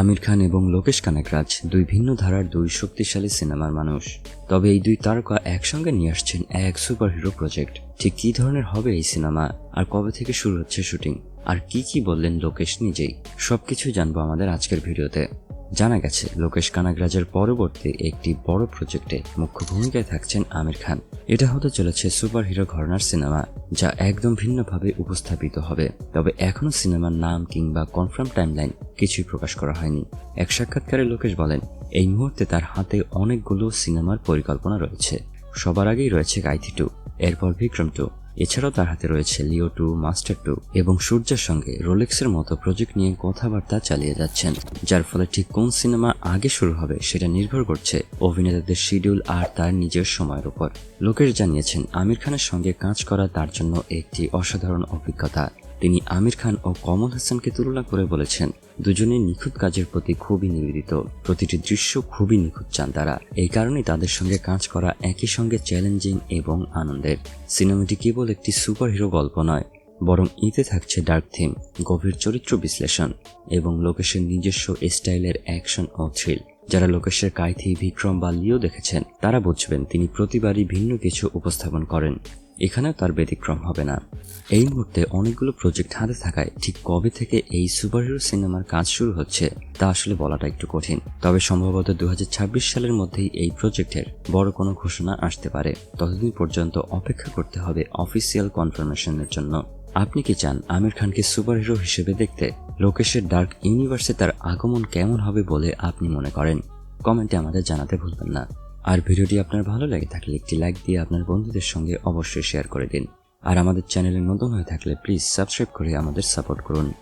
আমির খান এবং লোকেশ কানাকরাজ দুই ভিন্ন ধারার দুই শক্তিশালী সিনেমার মানুষ। তবে এই দুই তারকা একসঙ্গে নিয়ে আসছেন এক সুপারহিরো প্রজেক্ট। ঠিক কী ধরনের হবে এই সিনেমা? আর কবে থেকে শুরু হচ্ছে শুটিং? আর কি কি বললেন লোকেশ নিজেই? সবকিছু জানব আমাদের আজকের ভিডিওতে। জানা গেছে, লোকেশ কানাগরাজের পরবর্তী একটি বড় প্রজেক্টে মুখ্য ভূমিকায় থাকছেন আমির খান। এটা হতে চলেছে সুপার হিরো ঘরনার সিনেমা, যা একদম ভিন্নভাবে উপস্থাপিত হবে। তবে এখনও সিনেমার নাম কিংবা কনফার্ম টাইমলাইন কিছুই প্রকাশ করা হয়নি। এক সাক্ষাৎকারে লোকেশ বলেন, এই মুহূর্তে তার হাতে অনেকগুলো সিনেমার পরিকল্পনা রয়েছে। সবার আগেই রয়েছে গাইথি টু, এরপর বিক্রম টু এছাড়াও তার হাতে রয়েছে লিও টু, মাস্টার টু এবং সূর্যের সঙ্গে রোলেক্সের মতো প্রজেক্ট নিয়ে কথাবার্তা চালিয়ে যাচ্ছেন, যার ফলে ঠিক কোন সিনেমা আগে শুরু হবে সেটা নির্ভর করছে অভিনেতাদের শিডিউল আর তার নিজের সময়ের উপর। লোকের জানিয়েছেন, আমির খানের সঙ্গে কাজ করা তার জন্য একটি অসাধারণ অভিজ্ঞতা। তিনি আমির খান ও কমল হাসানকে তুলনা করে বলেছেন, দুজনেই নিখুঁত কাজের প্রতি খুবই নিবেদিত। প্রতিটি দৃশ্য খুবই নিখুঁত চান তারা এই কারণেই তাদের সঙ্গে কাজ করা একই সঙ্গে চ্যালেঞ্জিং এবং আনন্দের। সিনেমাটি কেবল একটি সুপারহিরো গল্প নয়, বরং ইতে থাকছে ডার্ক থিম, গভীর চরিত্র বিশ্লেষণ এবং লোকেশের নিজস্ব স্টাইলের অ্যাকশন ও থ্রিল। যারা লোকেশের কাইথি বিক্রম বা লিও দেখেছেন, তারা বুঝবেন তিনি প্রতিবারই ভিন্ন কিছু উপস্থাপন করেন। এখানেও তার ব্যতিক্রম হবে না। এই মুহূর্তে অনেকগুলো প্রজেক্ট হাতে থাকায় ঠিক কবে থেকে এই সুপারহিরো সিনেমার কাজ শুরু হচ্ছে, তা আসলে বলাটা একটু কঠিন। তবে সম্ভবত দু হাজার ছাব্বিশ সালের মধ্যেই এই প্রজেক্টের বড় কোনো ঘোষণা আসতে পারে। ততদিন পর্যন্ত অপেক্ষা করতে হবে অফিসিয়াল কনফার্মেশনের জন্য। আপনি কি চান আমির খানকে সুপারহিরো হিসেবে দেখতে? লোকেশের ডার্ক ইউনিভার্সে তার আগমন কেমন হবে বলে আপনি মনে করেন? কমেন্টে আমাদের জানাতে ভুলবেন না। আর ভিডিওটি আপনার ভালো লাগে থাকলে একটি লাইক দিয়ে আপনার বন্ধুদের সঙ্গে অবশ্যই শেয়ার করে দিন। আর আমাদের চ্যানেলে নতুন হয়ে থাকলে প্লিজ সাবস্ক্রাইব করে আমাদের সাপোর্ট করুন।